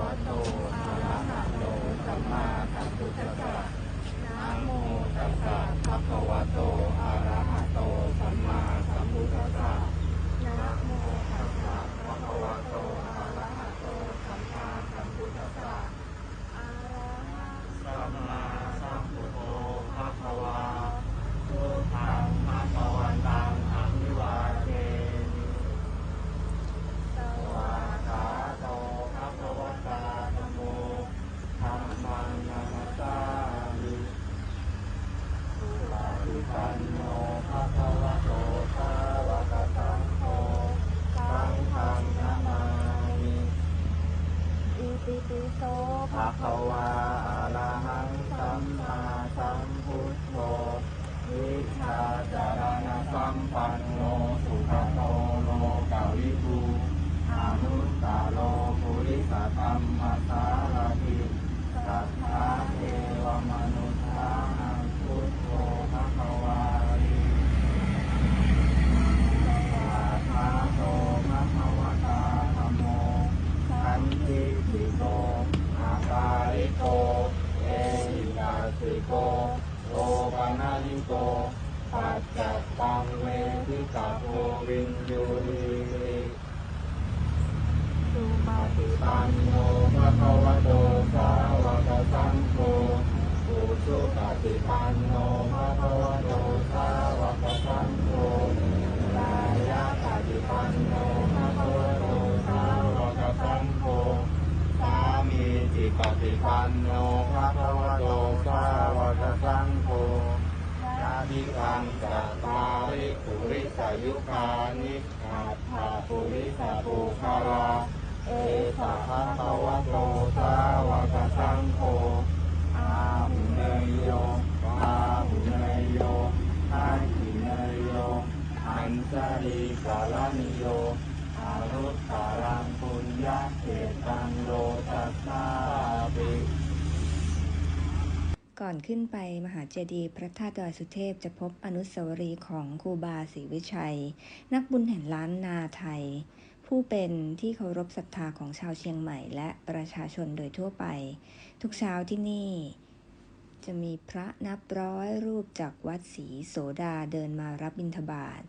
วะโตอะระหะโตสัมมาสัมพุทธัสสะนะโมตัสสะภะคะวะโตอะระหะโตสัมมาสัมพุทธัสสะนะโมตัสสะภะคะวะโตอะระหะโตสัมมาสัมพุทธัสสะอะระหะสัมมาสัมพุทโธภะคะวาพุทธังภะคะวันตังอะภิวาเทมิ สวากขาโตภะคะวะตาธัมโมธัมมังนามัสสามิสุป กันโนภะคะวะโตสาวกสังโฆสังฆังนามามิอิติปิโสภะคะวะอะระหังสัมมาสัมพุทโธวิชาจารณสัมปันโนสุขโตโลกาวิภูอนุตตโลปุริสธรรมส โกปัจจตังเวทิตาโววินยูริสุปฏิปันโนภะคะวะโตสาวกสังโฆอุสุปฏิปันโนภะคะวะโตสาวกสังโฆกายปฏิปันโนภะคะวะโตสาวกสังโฆสามีจิปฏิปันโนภะคะวะโตสาวกสังโฆยาธิคั งจัตตาริปุริสายุคานิอัตถาปุริสาปุคาลาเอสะภะคะวะโตสาวกสังโฆอาหุเนยโยอาหุเนยโยอาหิเนยโยอัญชลีกาลนิโยอารุตตารังปุญญาเขตังโลตัสสาปิ ก่อนขึ้นไปมหาเจดีย์พระธาตุดอยสุเทพจะพบอนุสาวรีย์ของครูบาศรีวิชัย นักบุญแห่งล้านนาไทย ผู้เป็นที่เคารพศรัทธาของชาวเชียงใหม่และประชาชนโดยทั่วไป ทุกเช้าที่นี่ จะมีพระนับร้อยรูปจากวัดศรีโสดาเดินมารับบิณฑบาต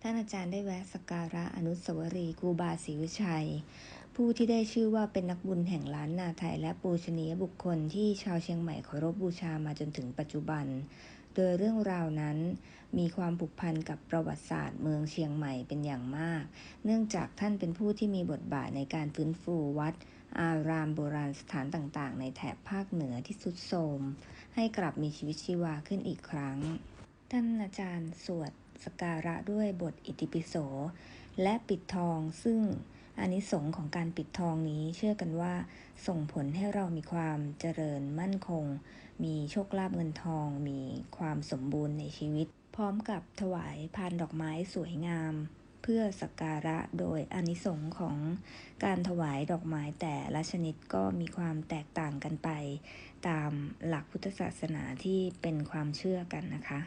ท่านอาจารย์ได้แวะสักการะอนุสาวรีย์ครูบาศรีวิชัย ผู้ที่ได้ชื่อว่าเป็นนักบุญแห่งล้านนาไทยและปูชนียบุคคลที่ชาวเชียงใหม่เคารพบูชามาจนถึงปัจจุบัน โดยเรื่องราวนั้น มีความผูกพันกับประวัติศาสตร์เมืองเชียงใหม่เป็นอย่างมาก เนื่องจากท่านเป็นผู้ที่มีบทบาทในการฟื้นฟูวัด อารามโบราณสถานต่างๆ ในแถบภาคเหนือที่ทรุดโทรมให้กลับมีชีวิตชีวาขึ้นอีกครั้ง ท่านอาจารย์สวดสการะด้วยบทอิติปิโส และปิดทองซึ่ง อานิสงส์ของการปิดทองนี้เชื่อกันว่าส่งผลให้เรามีความเจริญมั่นคง มีโชคลาภเงินทอง มีความสมบูรณ์ในชีวิต พร้อมกับถวายพานดอกไม้สวยงาม เพื่อสักการะโดยอานิสงส์ของการถวายดอกไม้แต่ละชนิดก็มีความแตกต่างกันไป ตามหลักพุทธศาสนาที่เป็นความเชื่อกันนะคะ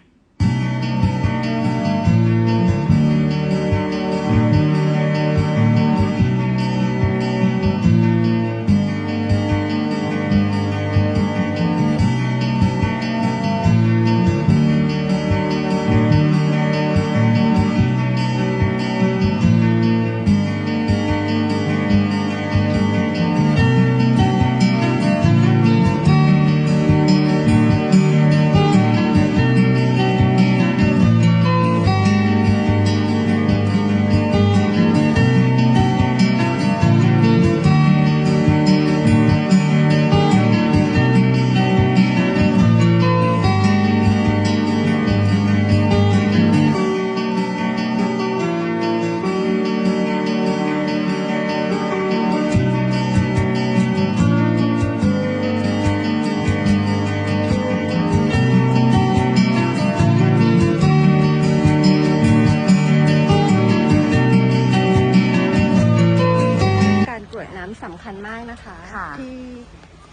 นะคะ ค่ะ ที่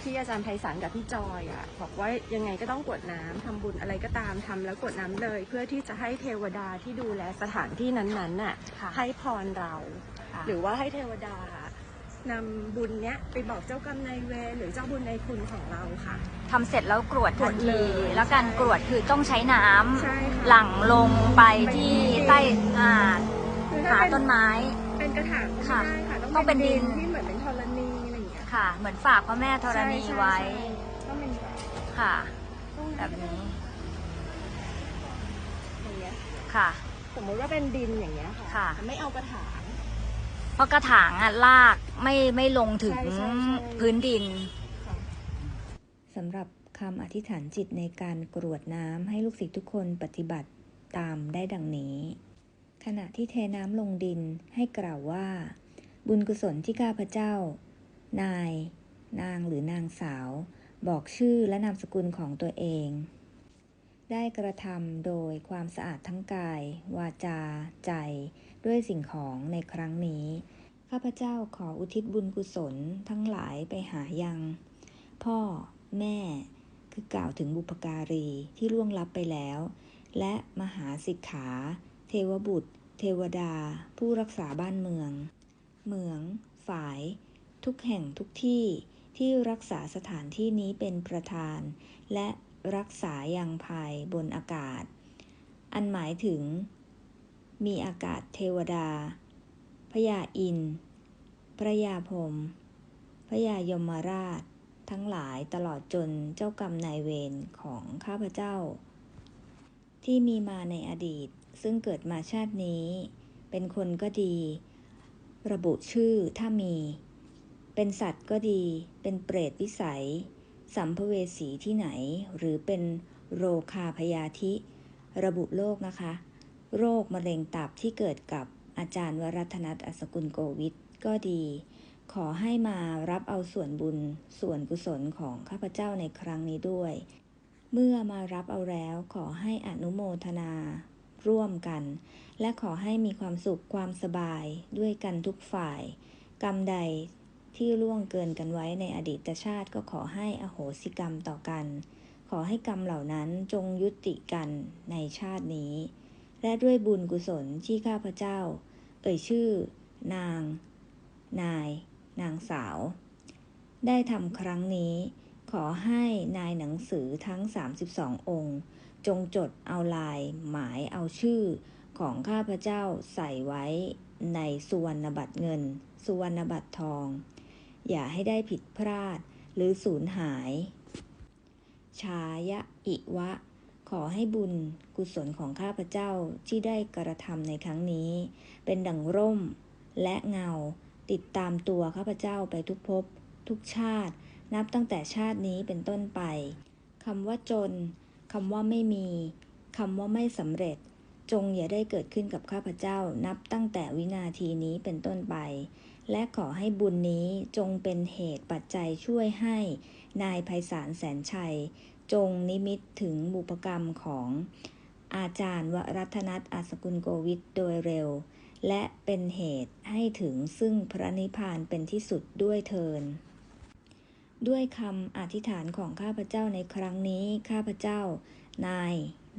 ที่อาจารย์ไพศาลกับพี่จอยอะบอกว่ายังไงก็ต้องกรวดน้ำทำบุญอะไรก็ตามทำแล้วกรวดน้ำเลย เพื่อที่จะให้เทวดาที่ดูแลสถานที่นั้นๆน่ะค่ะให้พรเราค่ะหรือว่าให้เทวดานำบุญเนี้ยไปบอกเจ้ากรรมนายเวรหรือเจ้าบุญนายคุณของเราค่ะ ทำเสร็จแล้วกรวดทันกรวดเลที ย แล้วการใช่กรวดคือต้องใช้น้ำใช่ค่ะ หลั่งลงไปที่ไปที่ใต้อ่าคือหาถ้าเป็น ต้นไม้ เป็นกระถางก็ไม่ค่ะได้ค่ะต้ต้อองงเป็เป็นนดิดินนที่ ค่ะ เหมือนฝากพระแม่ธรณีใช่ใช่ไว้ใช่ต้องเป็นแบบค่ะต้องแบบนี้ อย่างเงี้ยค่ะ สมมุติว่าเป็นดินอย่างเงี้ยค่ะค่ะ ไม่เอากระถาง เพราะกระถางอะลากไม่ไม่ลงถึงใช่ใช่ใช่ พื้นดิน ค่ะ สำหรับคำอธิษฐานจิตในการกรวดน้ำให้ลูกศิษย์ทุกคนปฏิบัติตามได้ดังนี้ ขณะที่เทน้ำลงดินให้กล่าวว่า บุญกุศลที่ข้าพเจ้า นาย นางหรือนางสาว บอกชื่อและนามสกุลของตัวเอง ได้กระทำโดยความสะอาดทั้งกาย วาจา ใจ ด้วยสิ่งของในครั้งนี้ ข้าพเจ้าขออุทิศบุญกุศลทั้งหลายไปหายัง พ่อ แม่ คือกล่าวถึงบุพการีที่ล่วงลับไปแล้ว และมหาสิกขา เทวบุตร เทวดา ผู้รักษาบ้านเมือง เหมือง ฝาย ทุกแห่งทุกที่ที่รักษาสถานที่นี้เป็นประธาน และรักษายังภายบนอากาศ อันหมายถึง มีอากาศเทวดา พระยาอิน พระยาพรมพระยายมราช ทั้งหลายตลอดจนเจ้ากรรมนายเวรของข้าพเจ้า ที่มีมาในอดีต ซึ่งเกิดมาชาตินี้ เป็นคนก็ดี ระบุชื่อถ้ามี เป็นสัตว์ก็ดี เป็นเปรตวิสัย สัมภเวสีที่ไหน หรือเป็นโรคาพยาธิ ระบุโรคนะคะ โรคมะเร็งตับที่เกิดกับอาจารย์วรัตนัทอัสกุลโกวิทก็ดี ขอให้มารับเอาส่วนบุญส่วนกุศลของข้าพเจ้าในครั้งนี้ด้วย เมื่อมารับเอาแล้วขอให้อนุโมทนาร่วมกัน และขอให้มีความสุขความสบายด้วยกันทุกฝ่าย กรรมใด ที่ล่วงเกินกันไว้ในอดีตชาติก็ขอให้อโหสิกรรมต่อกัน ขอให้กรรมเหล่านั้นจงยุติกันในชาตินี้ และด้วยบุญกุศลที่ข้าพเจ้า เอ่ยชื่อ นาง นาย นางสาว ได้ทำครั้งนี้ ขอให้นายหนังสือทั้ง 32 องค์ จงจดเอาลาย หมายเอาชื่อของข้าพเจ้าใส่ไว้ในสุวรรณบัตรเงิน สุวรรณบัตรทอง อย่าให้ได้ผิดพลาด หรือสูญหาย ชายะอิวะ ขอให้บุญกุศลของข้าพเจ้าที่ได้กระทำในครั้งนี้ เป็นดังร่มและเงา ติดตามตัวข้าพเจ้าไปทุกภพทุกชาติ นับตั้งแต่ชาตินี้เป็นต้นไปคำว่าจนคำว่าไม่มีคำว่าไม่สำเร็จ จงอย่าได้เกิดขึ้นกับข้าพเจ้า นับตั้งแต่วินาทีนี้เป็นต้นไป และขอให้บุญนี้จงเป็นเหตุปัจจัยช่วยให้นายไพศาลแสนชัย จงนิมิตถึงบุพกรรมของอาจารย์วรัตนัทอัสกุลโกวิทโดยเร็ว และเป็นเหตุให้ถึงซึ่งพระนิพพานเป็นที่สุดด้วยเทิน ด้วยคำอธิษฐานของข้าพเจ้าในครั้งนี้ข้าพเจ้า นาย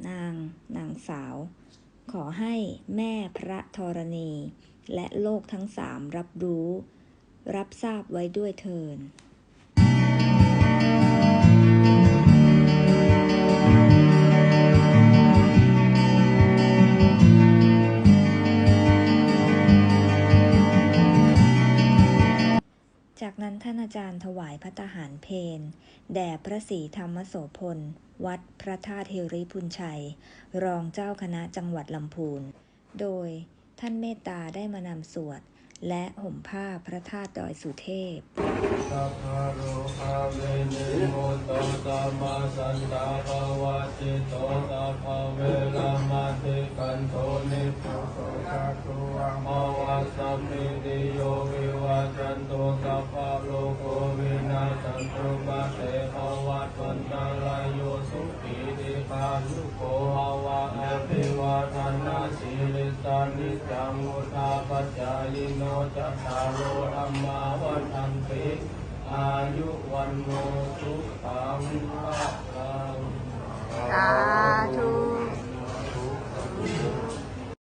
นาง นางสาว ขอให้แม่พระธรณี และโลกทั้งสามรับรู้ รับทราบไว้ด้วยเทิน จากนั้นท่านอาจารย์ถวายพระตาหารเพนแด่พระศรีธรรมโสพล วัดพระธาตุเฮริพุนชัย รองเจ้าคณะจังหวัดลำพูน โดยท่านเมตตาได้มานำสวด และห่มผ้าพระธาตุดอยสุเทพ สัพพะโรมตตัมมาสันตาภวะจิตโตสัพพะเวลามาติกันโทนิพุโสจักขุวังภวัสสัมมิติโยวิวัจันตุสัพพะโลโควินาศสันตุมาเตภวัตวันตาลายโยสุขีติคายุโกภวะอภิวาทนาสีลิสานิจังุทาปัจจายโนจัตตารโลธรรมาวันทันติ อายุวันโนสุขังภะลังสาธุสุ